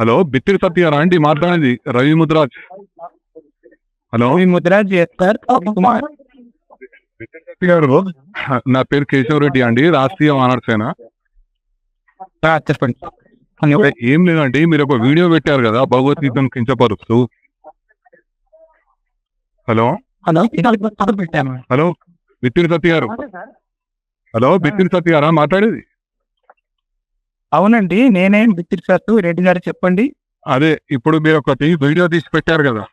Hello బిత్తిరి సత్య అండి? మాట్లాడేది Ravi Mudiraj. Hello. Mudiraj గారు నా పేరు కేశవ్ రెడ్డి అండి. రాష్ట్రీయ మానవ సేన. ఆ, చెప్పండి. ఏం లేదండి. మీరు ఒక వీడియో పెట్టారు కదా భగవద్గీతను కించపరుస్తూ. Hello. Hello hello Bithiri Sathya గారు. హలో బిత్తిరి సత్య గారా? మాట్లాడేది. అవునండి నేనే సత్తు రెడ్డి గారు చెప్పండి. అదే ఇప్పుడు మీరు ఒకటి వీడియో తీసి పెట్టారు కదా.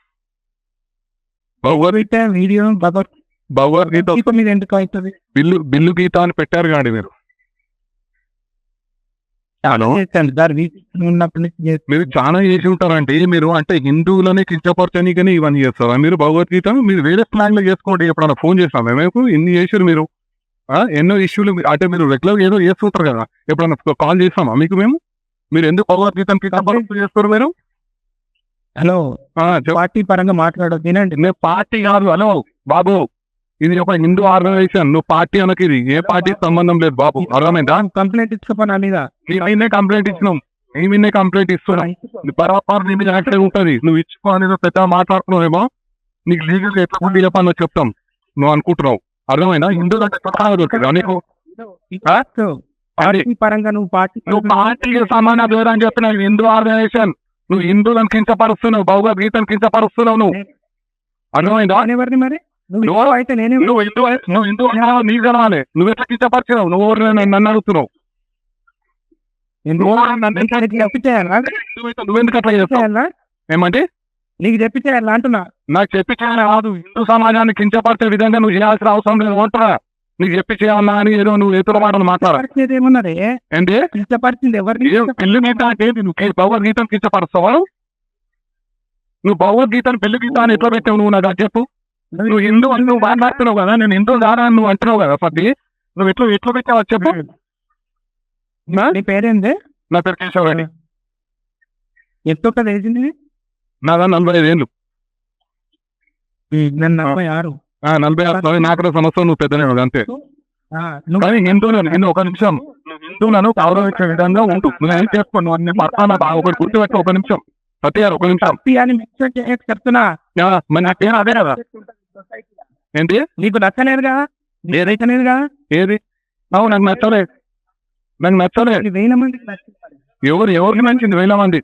భగవద్ పెట్టే వీడియో భగవద్గీత గీత మీద ఎందుకు అవుతుంది? బిల్లు బిల్లు గీత అని పెట్టారు కాండి మీరు. మీరు చాలా చేసి ఉంటారంటే మీరు అంటే హిందువులని కించపరచనీకని ఇవన్నీ చేస్తారా? మీరు భగవద్గీతను మీరు వేరే ప్లాన్లో చేసుకోండి ఎప్పుడన్నా ఫోన్ చేస్తాం మేము ఇన్ని చేసారు మీరు? ఎన్నో ఇష్యూలు అంటే మీరు రెగ్యులర్ ఏదో చేస్తుంటారు కదా. ఎప్పుడన్నా కాల్ చేస్తామా మీకు మేము? మీరు ఎందుకు భగవద్గీతను కించపరుస్తూ చేస్తారు మీరు? హలో. పార్టీ పరంగా మాట్లాడదు వినండి. నేను పార్టీ కాదు హలో. బాబు ఇది ఒక హిందూ ఆర్గనైజేషన్ నువ్వు పార్టీ అనకి ఇది. ఏ పార్టీ సంబంధం లేదు బాబు. అర్థమైందా? కంప్లైంట్ ఇచ్చుకోపని మీద. నీ అయినే కంప్లైంట్ ఇచ్చినాం. నీ మీదే కంప్లైంట్ ఇస్తున్నాం. బరాబర్ నీ మీద ఉంటది. నువ్వు ఇచ్చుకో అనేది పెద్ద మాట్లాడుతున్నావేమో? నీకు లీగల్ ఎట్లా ఉండి చెప్పాలో చెప్తాం. నువ్వు అనుకుంటున్నావు. అర్థమైనా హిందూ అంటే స్వతహాగా దొరికిందా నీకు? పార్టీ పరంగా నువ్వు పార్టీ నువ్వు పార్టీకి సమాన దూరం అని చెప్పిన హిందూ ఆర్గనైజేషన్. నువ్వు హిందువులను కించపరుస్తున్నావు. భగవద్గీతను కించపరుస్తున్నావు నువ్వు. అర్థమైందా? ఎవరిని మరి? నువ్వు అయితే నేనే నువ్వు హిందూ నువ్వు హిందూ నీ జనాలే నువ్వు ఎట్లా కించపరిచినావు? నువ్వు ఎవరు నన్ను అడుగుతున్నావు? ఎందుకు? నువ్వు నువ్వెందుకు అట్లా చేస్తావు? ఏమంటే నీకు చెప్పిచేయాలా అంటున్నా. నాకు చెప్పి కాదు హిందూ సమాజాన్ని కించపరిచే విధంగా నువ్వు చేయాల్సిన అవసరం లేదు. అంటున్నా. నీకు చెప్పి చేయాలన్నా అని ఏదో నువ్వు ఎదురు మాటలు మాట్లాడాలి పరిస్థితి ఏమున్నది? ఏంటి ఇష్టపరిచింది ఎవరిని ఏం పెళ్ళి గీత అంటే ఏంటి? నువ్వు భగవద్గీతను కించపరుస్తావా? నువ్వు భగవద్గీతను పెళ్ళి గీత అని ఎట్లా పెట్టావు నువ్వు? నాకు చెప్పు. నువ్వు హిందూ అని నువ్వు మాట్లాడుతున్నావు కదా. నేను హిందూ దారా అని నువ్వు అంటున్నావు కదా సతి. నువ్వు ఎట్లా ఎట్లా పెట్టావు చెప్పు. నా? పేరేంది? నా పేరు కేశవ్ రెడ్డి ఎంత వేసింది నాదా నలభై ఐదు ఏళ్ళు. నేను నలభై ఆరు. నలభై ఆరు నాలుగు సంవత్సరం నువ్వు పెద్దనే అంతే. కానీ నేను ఒక నిమిషం. నువ్వు హిందువులను గౌరవించే విధంగా ఉండు. నువ్వేం చేసుకో నువ్వు అన్ని పడతానా ఒకటి గుర్తుపెట్టు ఒక నిమిషం. సత్యారు ఒక నిమిషం. చెప్తున్నా. నాకేం అదే కదా? ఏంటి? నీకు నచ్చలేదుగా? నీకు నచ్చలేదుగా? ఏది? అవును నాకు నచ్చలే నాకు నచ్చలే ఇది వేల మందికి. ఎవరు ఎవరికి నచ్చింది వేల మంది?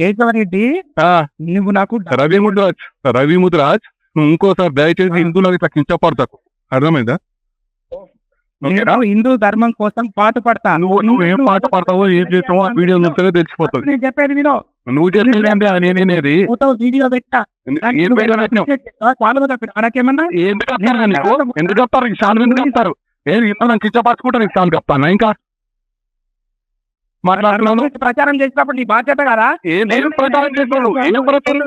కేశవరెడ్డి నువ్వు నాకు రవి ముద్రాజ్ రవి ముద్రాజ్ నువ్వు ఇంకోసారి దయచేసి హిందువులకు ఇట్లా కించపడతాకు అర్థమైందా? నేను హిందూ ధర్మం కోసం పాట పడతా. నువ్వు నువ్వు ఏం పాట పడతావో ఏం చేస్తావో ఆ వీడియో చూస్తేనే తెలిసిపోతుంది. నేను చెప్పేది వినో. నువ్వు చెప్పేది అంటే నేనేది వీడియో పెట్టా. ఎందుకు చెప్తారు ఎందుకు చెప్తారు? నాకు కించపరచుకుంటా నీకు శాన్ చెప్తాను. ఇంకా ప్రచారం చేసినప్పుడు నీ బాధ్యత కదా? నేను ప్రచారం చేస్తాను ఏం ప్రచారం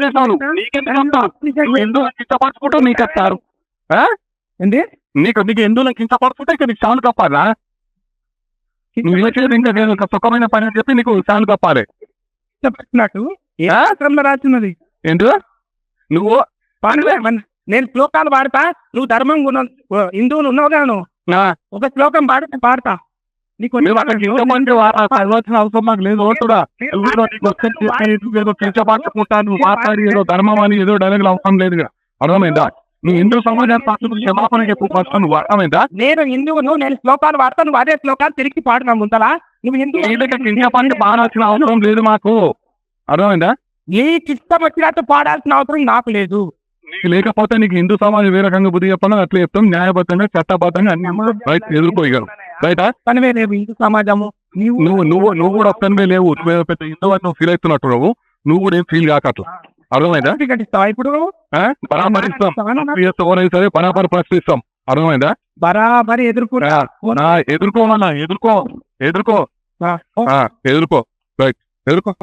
నీకెందుకు ఎందుకు కించపరచుకుంటావు నీకు ఆ? ఏంది? నీకు నీకు ఎందుకు కించపరచుకుంటే ఇక నీకు శాన్ కప్పాలా? నువ్వు చేసేది ఇంకా నేను సుఖమైన పని అని చెప్పి నీకు శాన్ కప్పాలి. చెప్పినట్టు రాస్తున్నది ఏంటి? నువ్వు? నేను శ్లోకాలు పాడతా నువ్వు ధర్మం హిందువులు నువ్వు నా ఒక శ్లోకం పాడితే పాడతా. అవసరం నాకు లేదు. మాట్లాడి ఏదో ధర్మం అని ఏదో డైలాగులు అవసరం లేదు. అర్థమైందా? నువ్వు హిందూ సమాజానికి పక్కన క్షమాపణ చెప్పు ఫస్ట్ నువ్వు. అర్థమైందా? నేను హిందువును నేను శ్లోకాలు పాడతా నువ్వు అదే శ్లోకాలు తిరిగి పాడున్నా ముందలా? నువ్వు హిందూ కించపరచి పాడాల్సిన అవసరం లేదు మాకు. అర్థమైందా? నీకు ఇష్టం వచ్చినట్టు పాడాల్సిన అవసరం నాకు లేదు. లేకపోతే నీకు హిందూ సమాజం ఏ రకంగా బుద్ధి చెప్పాలో అట్లా చెప్తాం. న్యాయబద్ధంగా చట్టబద్ధంగా అన్ని రైట్ ఎదుర్కోగలరు రైటా తనవే లేవు హిందూ సమాజము. నీవు నువ్వు నువ్వు నువ్వు కూడా వస్తానువే లేవు. పెద్ద హిందూ నువ్వు ఫీల్ అవుతున్నట్టు నువ్వు. నువ్వు కూడా ఏం ఫీల్ కాక అట్లా. అర్థమైందా? ఇప్పుడు? సరే ప్రశ్నిస్తాం అర్థమైందా? బరాబరి ఎదుర్కొన్నా ఆ, నా ఎదుర్కోమన్నా ఎదుర్కో ఎదుర్కో. ఎదుర్కో. రైట్ ఎదుర్కో.